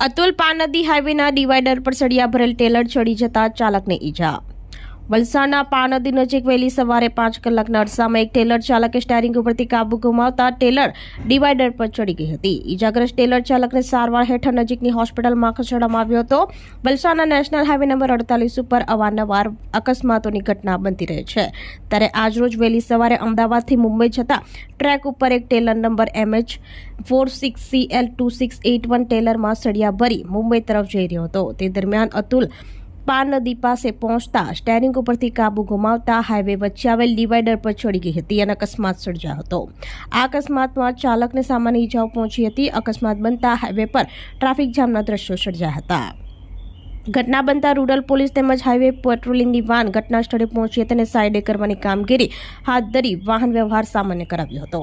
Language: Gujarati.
અતુલ પાનદી હાઈવેના ડિવાઈડર પર સળિયા ભરેલ ટેલર ચડી જતા ચાલકને ઈજા. વલસાડના પાનદી નજીક વહેલી સવારે પાંચ કલાકના અરસામાં એક ટેલર ચાલકે સ્ટેરિંગ ઉપરથી કાબુ ગુમાવતા ટેલર ડિવાઈડર પર ચડી ગઈ હતી. ઈજાગ્રસ્ત ટેલર ચાલકને સારવાર હેઠળ નજીકની હોસ્પિટલમાં ખસેડવામાં આવ્યો હતો. વલસાડના નેશનલ હાઈવે નંબર અડતાલીસ ઉપર અવારનવાર અકસ્માતોની ઘટના બનતી રહે છે. ત્યારે આજરોજ વહેલી સવારે અમદાવાદથી મુંબઈ જતા ટ્રેક ઉપર એક trailer number MH four six C L two six eight one ટેલરમાં સળિયા ભરી મુંબઈ તરફ જઈ રહ્યો હતો. તે દરમિયાન અતુલ પાન નદી પાસે પહોંચતા સ્ટેરિંગ ઉપરથી કાબુ ગુમાવતા હાઈવે વચ્ચે આવેલ ડિવાઈડર પર ચડી ગઈ હતી અને અકસ્માત સર્જાયો હતો. આ અકસ્માતમાં ચાલકને સામાન્ય ઈજાઓ પહોંચી હતી. અકસ્માત બનતા હાઈવે પર ટ્રાફિક જામના દ્રશ્યો સર્જાયા હતા. ઘટના બનતા રૂરલ પોલીસ તેમજ હાઈવે પેટ્રોલિંગની વાન ઘટના સ્થળે પહોંચી હતી અને સાઈડે કરવાની કામગીરી હાથ ધરી વાહન વ્યવહાર સામાન્ય કરાવ્યો હતો.